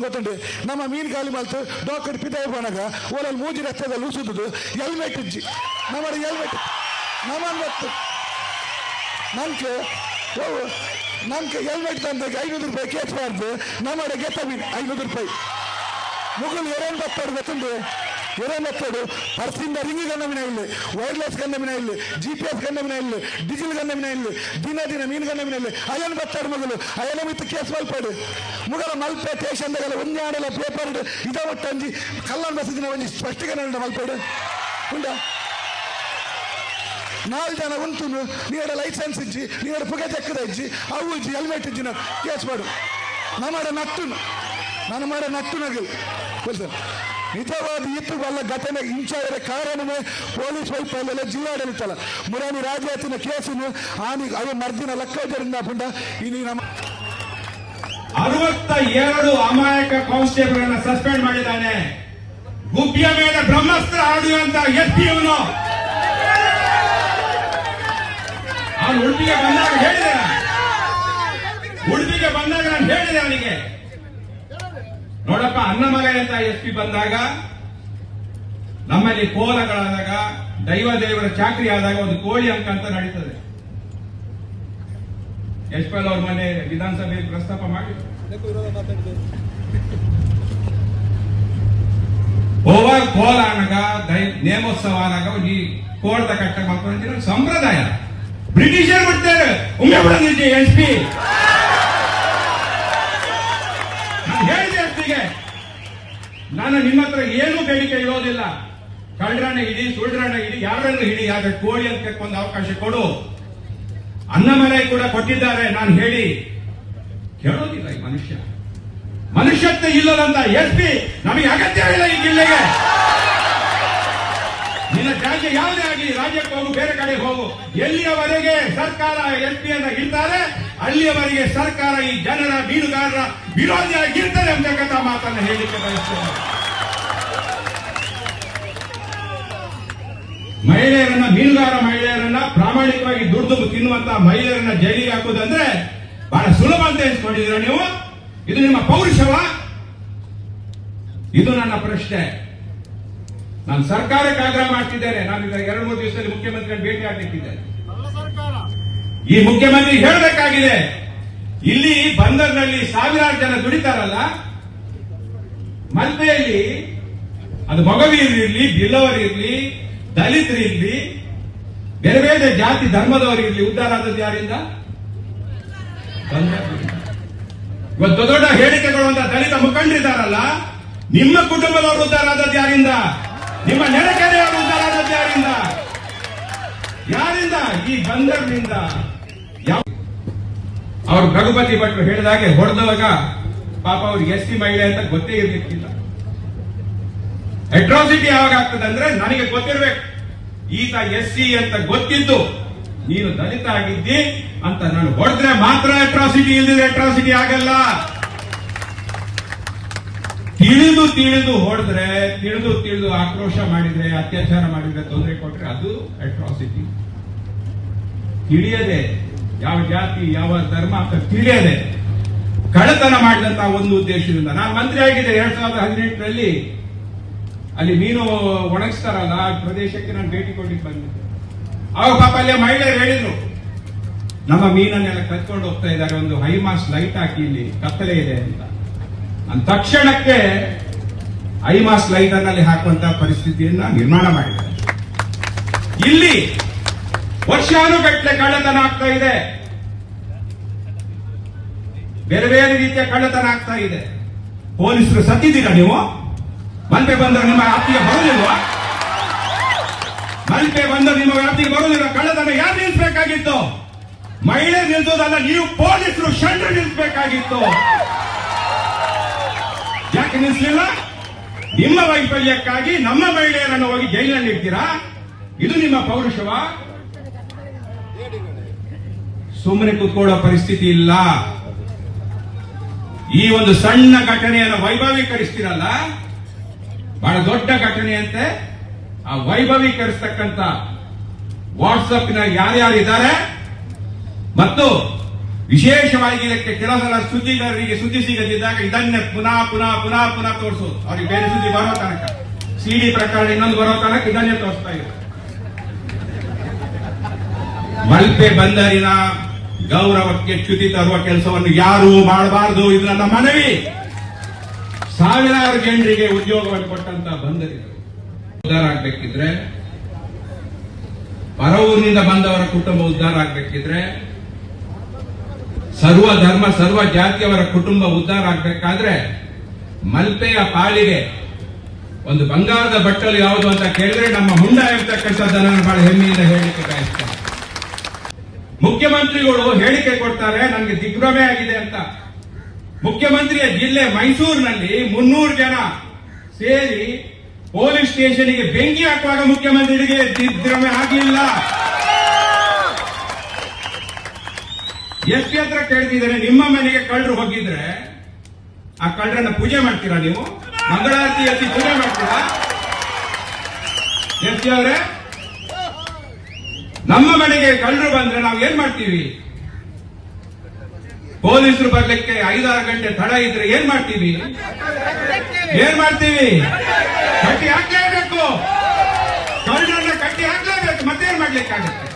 ಒರೆ ಗೊತ್ತುಂಡು ನಮ್ಮ ಮೀನು ಖಾಲಿ ಮಲ್ತು ಡಾಕ್ಟರ್ ಪಿತಾಯಿ ಪೋನಾಗ ಓಲಲ್ಲಿ ಮೂಜಿ ರಸ್ತೆದ ಲೂಸುದು ಹೆಲ್ಮೆಟ್ ಇಜ್ಜಿ. ನಮ್ಮ ಹೆಲ್ಮೆಟ್ ನಮ್ಮನ್ ಬತ್ತು ನನ್ಗೆ ನನ್ಗೆ ಹೆಲ್ಮೆಟ್ ತಂದಾಗ ಐನೂರು ರೂಪಾಯಿ ಕೇಸ್ ಮಾಡ್ದು. ನಮ್ಮ ಗೆತ್ತ ಐನೂರು ರೂಪಾಯಿ. ಮುಗಿಲು ಬತ್ತಾಡು ಗೊತ್ತುಂಡು ಬತ್ತಾಡು ಪರ್ಸಿಂದ ರಿಂಗ್ ಗಂಡಮಿನ ಇಲ್ಲಿ, ವೈರ್ಲೆಸ್ ಗಂಡಮಿನ ಇಲ್ಲಿ ಜಿ ಪಿ ಎಸ್ ಗಂಡಮಿನ ಇಲ್ಲಿ, ಡಿಜಿಲ್ ಗಂಡಮಿನ ಇಲ್ಲಿ, ದಿನ ಮೀನು ಗಂಡಮಿನ ಇಲ್ಲಿ. ಅಯ್ಯನ್ ಬತ್ತಾಡು ಮಗಳು, ಅಯ್ಯನ ಮಿತ್ತು ಕೇಸ್ ಮಲ್ಪಾಡು. ಮುಗಲ ಮಲ್ಪೆ ಸ್ಟೇಷನ್ದಾಗೆಲ್ಲ ಒಂದೇ ಆಡಲ ಪೇಪರ್ ಇದ ಒಟ್ಟಂಜಿ ಕಲ್ಲನ್ ಬಸದಿನ ಒಂಜಿ ಸ್ಪಷ್ಟೀಕರಣ ಮಲ್ಪಾಡು. ಉಂಡ? ನಾಲ್ಕು ಜನ ಉಂಟು ನೀಡ ಲೈಸೆನ್ಸ್ ಇಜ್ಜಿ ನೀಡ ಪುಗೆ ತೆಕ್ಕದ ಇಜ್ಜಿ, ಅವು ಇಜ್ಜಿ ಹೆಲ್ಮೆಟ್ ಇಜ್ಜಿ ನಾವು ಕೇಸ್ ಮಾಡು. ನಮ್ಮಡ ನಟ್ಟು ನಾನು ಮಾಡ ನಟ್ಟು ನಗಲು ನಿಜವಾದ ಇತ್ತು ಬಲ್ಲ ಘಟನೆ ಹಿಂಸಾದರೆ ಕಾರಣವೇ ಪೊಲೀಸ್ ವೈಫಲ್ಯ ಜಿಲ್ಲಾಡಳಿತಲ್ಲ ಮುರಾನಿ ರಾಜಾತಿನ ಕೇಸನ್ನು ಆನಿ ಅವು ಮರ್ದಿನ ಲಕ್ಕೋಜರಿಂದ ಪುಂಡ. ಇಲ್ಲಿ ನಮ್ಮ ಅರವತ್ತ ಎರಡು ಅಮಾಯಕ ಕಾನ್ಸ್ಟೇಬಲ್ ಸಸ್ಪೆಂಡ್ ಮಾಡಿದ್ದಾನೆ. ಗುಬ್ಬಿಯ ಮೇಲೆ ಬ್ರಹ್ಮಸ್ತ್ರ ಆಡುವಂತ ಎಸ್ಪಿ ಅವನು ಅವನು ಉಡುಪಿಗೆ ಬಂದಾಗ ಹೇಳಿದೆ. ಉಡುಪಿಗೆ ಬಂದಾಗ ನಾನು ಹೇಳಿದೆ ಅವನಿಗೆ. ನೋಡಪ್ಪ ಅನ್ನಮಲೈ ಅಂತ ಎಸ್ ಪಿ ಬಂದಾಗ ನಮ್ಮಲ್ಲಿ ಕೋಲಗಳಾದಾಗ, ದೈವ ದೇವರ ಚಾಕ್ರಿ ಆದಾಗ ಒಂದು ಕೋಳಿ ಅಂಕ ಅಂತ ನಡೀತದೆ. ಯಶ್ಪಾಲ್ ಅವ್ರ ಮನೆ ವಿಧಾನಸಭೆಯಲ್ಲಿ ಪ್ರಸ್ತಾಪ ಮಾಡಿ. ಓವರ್ ಕೋಲ ಅನಗ ದೈ, ನೇಮೋತ್ಸವ ಅನಗ ಈ ಕೋಳದ ಕಟ್ಟ ಮಾಡ್ಕೊಂಡಿರೋ ಸಂಪ್ರದಾಯ. ಬ್ರಿಟಿಷರ್ ಬಿಡ್ತಾರೆ. ಒಮ್ಮೆ ಎಸ್ ಪಿ ಹೇಳಿದೆ ಎಸ್ಪಿಗೆ ನಾನು ನಿಮ್ಮ ಹತ್ರ ಏನು ಬೇಡಿಕೆ ಇಡೋದಿಲ್ಲ. ಕಳ್ಳರನ್ನ ಹಿಡಿ, ಸುಳ್ರನ್ನ ಹಿಡಿ, ಯಾರನ್ನು ಹಿಡಿ ಯಾಕೆ ಕೋಳಿ ಅಂತ ಒಂದು ಅವಕಾಶ ಕೊಡು. ಅನ್ನಮಲೈ ಕೂಡ ಕೊಟ್ಟಿದ್ದಾರೆ, ನಾನು ಹೇಳಿ. ಕೇಳೋದಿಲ್ಲ ಈ ಮನುಷ್ಯ. ಮನುಷ್ಯತ್ವ ಇಲ್ಲದಂತ ಎಸ್ ಪಿ ನಮಗೆ ಅಗತ್ಯವಿಲ್ಲ ಈ ಜಿಲ್ಲೆಗೆ. ನಿನ್ನ ರಾಜ್ಯ ಯಾವುದೇ ಆಗಲಿ, ರಾಜ್ಯಕ್ಕೆ ಹೋಗು, ಬೇರೆ ಕಡೆ ಹೋಗು. ಎಲ್ಲಿಯವರೆಗೆ ಸರ್ಕಾರ ಎಸ್ ಪಿ ಅನ್ನ ಇರ್ತಾರೆ ಅಲ್ಲಿಯವರೆಗೆ ಸರ್ಕಾರ ಈ ಜನರ ಮೀನುಗಾರರ ವಿರೋಧಿಯಾಗಿರ್ತದೆ ಅಂತಕ್ಕಂಥ ಮಾತನ್ನ ಹೇಳಿಕೆ ಬಯಸ್ತೇನೆ. ಮಹಿಳೆಯರನ್ನ ಮೀನುಗಾರ ಮಹಿಳೆಯರನ್ನ ಪ್ರಾಮಾಣಿಕವಾಗಿ ದುಡ್ದು ತಿನ್ನುವಂತ ಮಹಿಳೆಯರನ್ನ ಜೈಲಿಗೆ ಹಾಕುದಂದ್ರೆ ಬಹಳ ಸುಲಭ ಅಂತ ಎನ್ಸ್ಕೊಂಡಿದೀರ ನೀವು? ಇದು ನಿಮ್ಮ ಪೌರುಷವ? ಇದು ನನ್ನ ಪ್ರಶ್ನೆ. ನಾನು ಸರ್ಕಾರಕ್ಕೆ ಆಗ್ರಹ ಮಾಡ್ತಿದ್ದೇನೆ. ನಾನು ಈಗ ಎರಡು ಮೂರು ದಿವಸದಲ್ಲಿ ಮುಖ್ಯಮಂತ್ರಿ ಭೇಟಿ ಆಗ್ಲಿಕ್ಕಿದ್ದೇನೆ ಈ ಮುಖ್ಯಮಂತ್ರಿ ಹೇಳಬೇಕಾಗಿದೆ. ಇಲ್ಲಿ ಬಂದರ್ನಲ್ಲಿ ಸಾವಿರಾರು ಜನ ದುಡಿತಾರಲ್ಲ. ಮಲ್ಪೆಯಲ್ಲಿ ಅದು ಮಗವೀರ್ ಇರಲಿ ಬಿಲ್ಲವರ್ ಇರ್ಲಿ ದಲಿತರು ಬೇರೆ ಬೇರೆ ಜಾತಿ ಧರ್ಮದವರು ಇಲ್ಲಿ ಉದ್ಧಾರ ಆದದ್ದು ಯಾರಿಂದ? ದೊಡ್ಡ ದೊಡ್ಡ ಹೇಳಿಕೆಗಳು ಅಂತ ದಲಿತ ಮುಖಂಡರಿದ್ದಾರಲ್ಲ, ನಿಮ್ಮ ಕುಟುಂಬದವರು ಉದ್ಧಾರ ಆದದ್ದು ಯಾರಿಂದ? ನಿಮ್ಮ ನೆರೆಕೆರೆಯವರು ಉದ್ಧಾರ ಆದದ್ದು ಯಾರಿಂದ? ಯಾರಿಂದ? ಈ ಬಂದರ್ನಿಂದ. ಯಾವ ಅವರು ರಘುಪತಿ ಭಟ್ರು ಹೇಳಿದಾಗೆ ಹೊಡೆದವಾಗ ಪಾಪ ಅವ್ರಿಗೆ ಎಸ್ ಟಿ ಮಹಿಳೆ ಅಂತ ಗೊತ್ತೇ ಇರ್ಲಿಕ್ಕಿಲ್ಲ. ಅಟ್ರಾಸಿಟಿ ಯಾವಾಗ ಆಗ್ತದೆ ಅಂದ್ರೆ ನನಗೆ ಗೊತ್ತಿರ್ಬೇಕು. ಈತ ಎಸ್ ಸಿ ಅಂತ ಗೊತ್ತಿದ್ದು, ನೀನು ದಲಿತ ಆಗಿದ್ದಿ ಅಂತ ನಾನು ಹೊಡೆದ್ರೆ ಮಾತ್ರ ಅಟ್ರಾಸಿಟಿ ಇಲ್ದಿದ್ರೆ ಅಟ್ರಾಸಿಟಿ ಆಗಲ್ಲ. ತಿಳಿದು ತಿಳಿದು ಹೊಡೆದ್ರೆ, ತಿಳಿದು ತಿಳಿದು ಆಕ್ರೋಶ ಮಾಡಿದ್ರೆ, ಅತ್ಯಾಚಾರ ಮಾಡಿದ್ರೆ ತೊಂದರೆ ಕೊಟ್ರೆ ಅದು ಅಟ್ರಾಸಿಟಿ ತಿಳಿಯದೆ ಯಾವ ಜಾತಿ, ಯಾವ ಧರ್ಮ ಅಂತ ತಿಳಿಯದೆ ಕಳತನ ಮಾಡಿದಂತ ಒಂದು ಉದ್ದೇಶದಿಂದ. ನಾನು ಮಂತ್ರಿ ಆಗಿದ್ದೆ ಎರಡ್ ಸಾವಿರದ ಹದಿನೆಂಟರಲ್ಲಿ. ಅಲ್ಲಿ ಮೀನು ಒಣಗಿಸ್ತಾರಲ್ಲ, ಆ ಪ್ರದೇಶಕ್ಕೆ ನಾನು ಭೇಟಿ ಕೊಡ್ಲಿಕ್ಕೆ ಬಂದಿದ್ದೆ. ಅವಾಗ ಪಾಪ ಅಲ್ಲಿ ಮಹಿಳೆಯರು ಹೇಳಿದ್ರು, ನಮ್ಮ ಮೀನನ್ನೆಲ್ಲ ಕತ್ಕೊಂಡು ಹೋಗ್ತಾ ಇದ್ದಾರೆ, ಒಂದು ಹೈಮಾಸ್ ಲೈಟ್ ಹಾಕಿ ಇಲ್ಲಿ ಕತ್ತಲೆ ಇದೆ ಅಂತ. ಅಂದ ತಕ್ಷಣಕ್ಕೆ ಐಮಾಸ್ ಲೈಟ್ ಅನ್ನಲ್ಲಿ ಹಾಕುವಂತ ಪರಿಸ್ಥಿತಿಯನ್ನ ನಿರ್ಮಾಣ ಮಾಡಿದ್ದಾರೆ. ಇಲ್ಲಿ ವರ್ಷಾನುಗಟ್ಟಲೆ ಕಳ್ಳತನ ಆಗ್ತಾ ಇದೆ. ಬೇರೆ ಬೇರೆ ರೀತಿಯ ಕಳ್ಳತನ ಆಗ್ತಾ ಇದೆ. ಪೊಲೀಸರು ಸತ್ತಿದ್ದೀರಾ ನೀವು? ಮಲ್ಪೆ ಬಂದ್ರೆ ನಿಮ್ಮ ವ್ಯಾಪ್ತಿಗೆ ಬರುವುದಿಲ್ವಾ? ಮಲ್ಪೆ ಬಂದ್ರೆ ನಿಮ್ಮ ವ್ಯಾಪ್ತಿಗೆ ಬರುವುದಿಲ್ಲ. ಕಳ್ಳತನ ಯಾರು ನಿಲ್ಲಿಸಬೇಕಾಗಿತ್ತು? ಮಹಿಳೆ ನಿಲ್ಸೋದಲ್ಲ, ನೀವು ಪೊಲೀಸರು ಶಂಡ್ರು ನಿಲ್ಲಿಸಬೇಕಾಗಿತ್ತು. ಯಾಕೆ ನಿಲ್ಲಿಸಲಿಲ್ಲ? ನಿಮ್ಮ ವೈಫಲ್ಯಕ್ಕಾಗಿ ನಮ್ಮ ಮಹಿಳೆಯರನ್ನು ಹೋಗಿ ಜೈಲಿನಲ್ಲಿ ಇಡ್ತೀರಾ? ಇದು ನಿಮ್ಮ ಪೌರುಷವ? ಸುಮ್ಮನೆ ಕೂತ್ಕೊಳ್ಳೋ ಪರಿಸ್ಥಿತಿ ಇಲ್ಲ. ಈ ಒಂದು ಸಣ್ಣ ಘಟನೆಯನ್ನು ವೈಭವೀಕರಿಸ್ತೀರಲ್ಲ? ಬಹಳ ದೊಡ್ಡ ಘಟನೆಯಂತೆ ಆ ವೈಭವೀಕರಿಸತಕ್ಕಂತ ವಾಟ್ಸಪ್ನ ಯಾರ್ಯಾರಿದ್ದಾರೆ ಮತ್ತು ವಿಶೇಷವಾಗಿ ಇದಕ್ಕೆ ಕೆಲಸದ ಸುದ್ದಿಗಾರರಿಗೆ ಸುದ್ದಿ ಸಿಗದಿದ್ದಾಗ ಇದನ್ನೇ ಪುನಃ ಪುನಃ ಪುನಃ ಪುನಃ ತೋರಿಸೋದು. ಅವ್ರಿಗೆ ಬೇರೆ ಸುದ್ದಿ ಬರೋ ತನಕ. ಸಿಡಿ ಪ್ರಕರಣ ಇನ್ನೊಂದು ಬರೋ ತನಕ ಇದನ್ನೇ ತೋರಿಸ್ತಾ ಇದ್ದಾರೆ. ಮಲ್ಪೆ ಬಂದರಿನ ಗೌರವಕ್ಕೆ ಚ್ಯುತಿ ತರುವ ಕೆಲಸವನ್ನು ಯಾರೂ ಮಾಡಬಾರದು. ಇದು ನನ್ನ ಮನವಿ. ಸಾವಿರಾರು ಜನರಿಗೆ ಉದ್ಯೋಗವನ್ನು ಕೊಟ್ಟಂತ ಬಂದರಿಗಳು ಉದ್ಧಾರ ಆಗ್ಬೇಕಿದ್ರೆ ಪರ ಊರಿನಿಂದ ಬಂದವರ ಕುಟುಂಬ ಉದ್ಧಾರ ಆಗ್ಬೇಕಿದ್ರೆ, ಸರ್ವ ಧರ್ಮ, ಸರ್ವ ಜಾತಿಯವರ ಕುಟುಂಬ ಉದ್ಧಾರ ಆಗ್ಬೇಕಾದ್ರೆ ಮಲ್ಪೆಯ ಪಾಳಿಗೆ ಒಂದು ಬಂಗಾರದ ಬಟ್ಟಲು ಯಾವುದು ಅಂತ ಕೇಳಿದ್ರೆ ನಮ್ಮ ಹುಂಡ ಇರ್ತಕ್ಕಂಥದ್ದು ನಾನು ಬಹಳ ಹೆಮ್ಮೆಯಿಂದ ಹೇಳಿಕೆ ಬಯಸ್ತೇನೆ. ಮುಖ್ಯಮಂತ್ರಿಗಳು ಹೇಳಿಕೆ ಕೊಡ್ತಾರೆ ನನಗೆ ದಿಗ್ಭ್ರಮೆ ಆಗಿದೆ ಅಂತ. ಮುಖ್ಯಮಂತ್ರಿಯ ಜಿಲ್ಲೆ ಮೈಸೂರಿನಲ್ಲಿ ಮುನ್ನೂರು ಜನ ಸೇರಿ ಪೊಲೀಸ್ ಸ್ಟೇಷನ್ಗೆ ಬೆಂಕಿ ಹಾಕುವಾಗ ಮುಖ್ಯಮಂತ್ರಿಗೆ ದಿಗ್ಭ್ರಮೆ ಆಗಿಲ್ಲ ಎಸ್ಪಿ ಹತ್ರ ಕೇಳ್ತಿದ್ದಾರೆ ನಿಮ್ಮ ಮನೆಗೆ ಕಳ್ಳರು ಹೋಗಿದ್ರೆ ಆ ಕಳ್ಳರನ್ನ ಪೂಜೆ ಮಾಡ್ತೀರಾ ನೀವು? ಮಂಗಳಾರತಿ ಎತ್ತಿ ಪೂಜೆ ಮಾಡ್ತೀರಾ? ಎಸ್ಪಿ ಅವರೇ, ನಮ್ಮ ಮನೆಗೆ ಕಳ್ಳರು ಬಂದ್ರೆ ನಾವು ಏನ್ ಮಾಡ್ತೀವಿ? ಪೊಲೀಸರು ಬರ್ಲಿಕ್ಕೆ ಐದಾರು ಗಂಟೆ ತಡ ಇದ್ರೆ ಏನ್ ಮಾಡ್ತೀವಿ? ಏನ್ ಮಾಡ್ತೀವಿ? ಕಟ್ಟಿ ಹಾಕ್ಲೇಬೇಕು. ಕಳ್ಳರನ್ನ ಕಟ್ಟಿ ಹಾಕ್ಲೇಬೇಕು. ಮತ್ತೇನ್ ಮಾಡ್ಲಿಕ್ಕಾಗತ್ತೆ?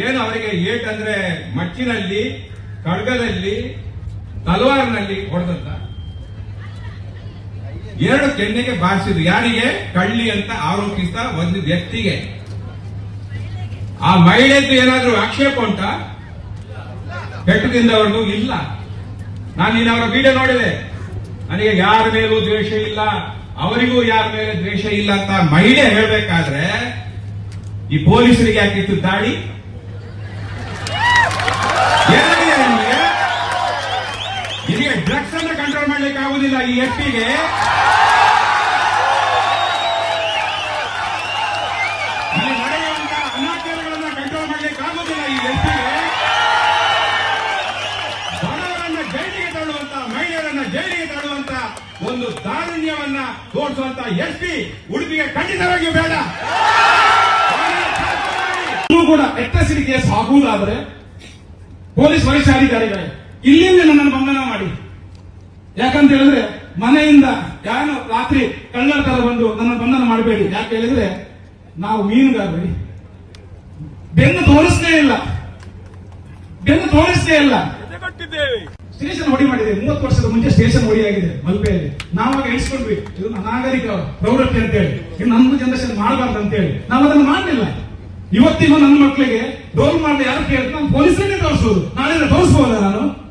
ಏನು ಅವರಿಗೆ ಏಟ್ ಅಂದ್ರೆ ಮಚ್ಚಿನಲ್ಲಿ, ಖಡ್ಗದಲ್ಲಿ, ತಲವಾರ್ನಲ್ಲಿ ಹೊಡೆದಂತ? ಎರಡು ಕೆನ್ನೆಗೆ ಬಾರಿಸಿದ್ರು. ಯಾರಿಗೆ? ಕಳ್ಳಿ ಅಂತ ಆರೋಪಿಸಿದ ಒಂದು ವ್ಯಕ್ತಿಗೆ. ಆ ಮಹಿಳೆದ್ದು ಏನಾದ್ರೂ ಆಕ್ಷೇಪ ಉಂಟಾ? ಕೆಟ್ಟದಿಂದವರೆಗೂ ಇಲ್ಲ. ನಾನು ನೀನು ಅವರ ವಿಡಿಯೋ ನೋಡಿದೆ. ನನಗೆ ಯಾರ ಮೇಲೂ ದ್ವೇಷ ಇಲ್ಲ, ಅವರಿಗೂ ಯಾರ ಮೇಲೆ ದ್ವೇಷ ಇಲ್ಲ ಅಂತ ಮಹಿಳೆ ಹೇಳ್ಬೇಕಾದ್ರೆ, ಈ ಪೊಲೀಸರಿಗೆ ಯಾಕಿತ್ತು ದಾಳಿ? ಡ್ರಗ್ಸ್ ಅನ್ನು ಕಂಟ್ರೋಲ್ ಮಾಡ್ಲಿಕ್ಕೆ ಆಗುದಿಲ್ಲ ಈ ಎಸ್ ಜೈಲಿಗೆ ತಳ್ಳುವಂತ ಒಂದು ದಾರುಣ್ಯವನ್ನ ತೋರಿಸುವಂತ ಎಸ್ ಪಿ ಉಡುಪಿಗೆ ಖಂಡಿತವಾಗಿ ಬೇಡ. ಕೂಡ ಎತ್ತಸಿರಿ ಕೇಸ್ ಪೊಲೀಸ್ ವರಿಷ್ಠಾಧಿಕಾರಿಗಳೇ ಇಲ್ಲಿಂದ ನನ್ನನ್ನು ಬಂಧನ ಮಾಡಿ. ಯಾಕಂತ ಹೇಳಿದ್ರೆ ಮನೆಯಿಂದ ಯಾರು ರಾತ್ರಿ ಕಳ್ಳರ ತರ ಬಂದು ನನ್ನ ಬಂಧನ ಮಾಡಬೇಡಿ. ಯಾಕೆ ಹೇಳಿದ್ರೆ ನಾವು ಮೀನುಗಾರರಿ. ಬೆನ್ನು ತೋರಿಸ್ತೇ ಇಲ್ಲ. ಬೆನ್ನು ತೋರಿಸ್ತೇ ಇಲ್ಲ. ಸ್ಟೇಷನ್ ಹೊಡಿ ಮಾಡಿದೆ. ಮೂವತ್ತು ವರ್ಷದ ಮುಂಚೆ ಸ್ಟೇಷನ್ ಹೊಡಿ ಆಗಿದೆ ಮಲ್ಪೆಯಲ್ಲಿ. ನಾವಾಗ ಎಣಿಸ್ಕೊಂಡ್ವಿ. ಇದು ನಾಗರಿಕ ಪ್ರವೃತ್ತಿ ಅಂತ ಹೇಳಿ ಇದು ನಮ್ಮ ಜನರೇಷನ್ ಮಾಡಬಾರ್ದು ಅಂತ ಹೇಳಿ ನಾವು ಅದನ್ನು ಮಾಡಲಿಲ್ಲ. ಇವತ್ತಿಗೂ ನನ್ನ ಮಕ್ಕಳಿಗೆ ಡೋಲ್ ಮಾಡಿದ ಯಾರು ಕೇಳಿದ್ರೆ ನಾನು ಪೊಲೀಸರನ್ನೇ ತೋರಿಸೋದು. ನಾಳೆ ತೋರಿಸ್ಬೋದ ನಾನು?